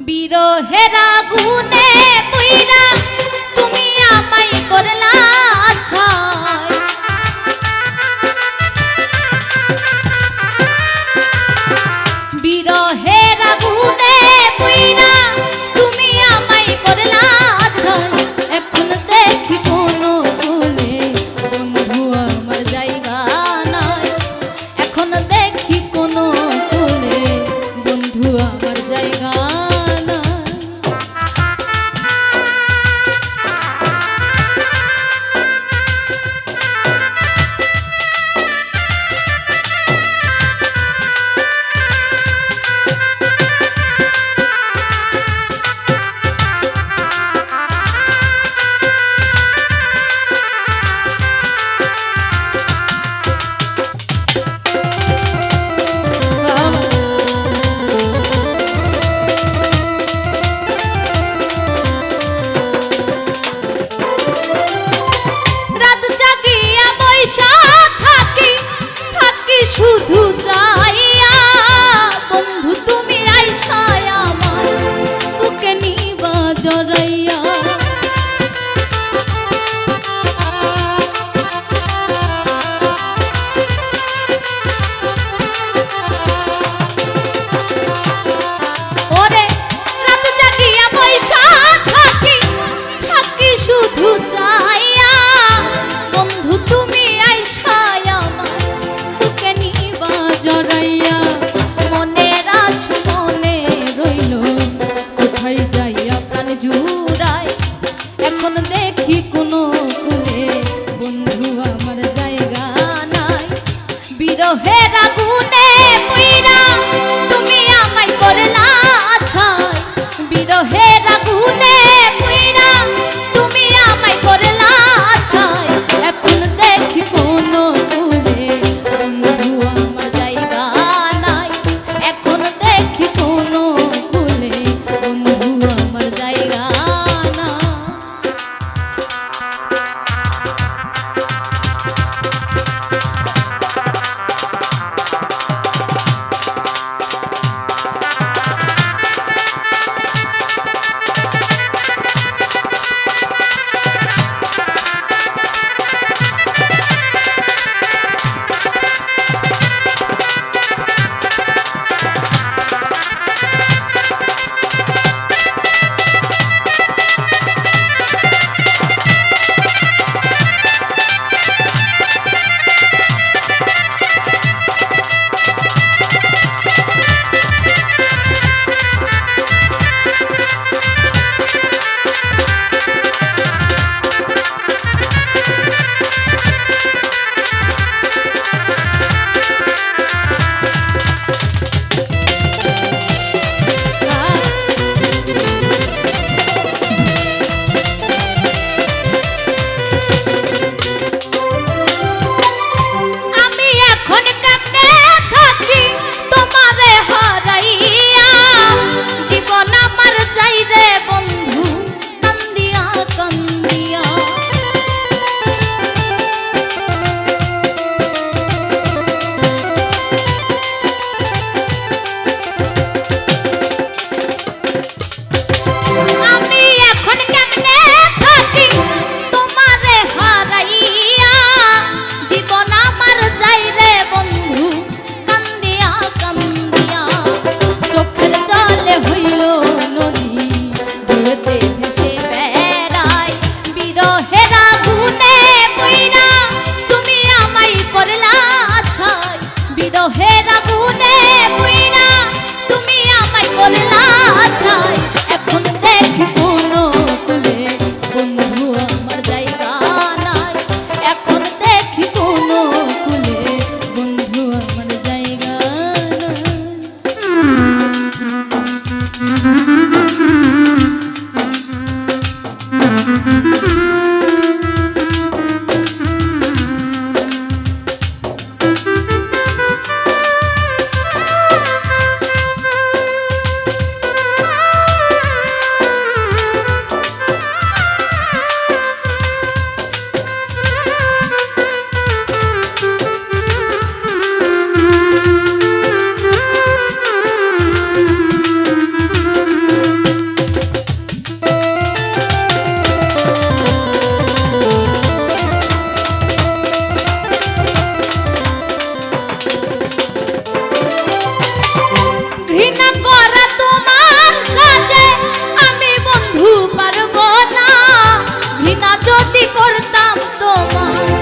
বিরহেরা গুনে পুইরা তুমি আমায় করলা ছয় বিরহে ছায়া যদি করতাম তোমার।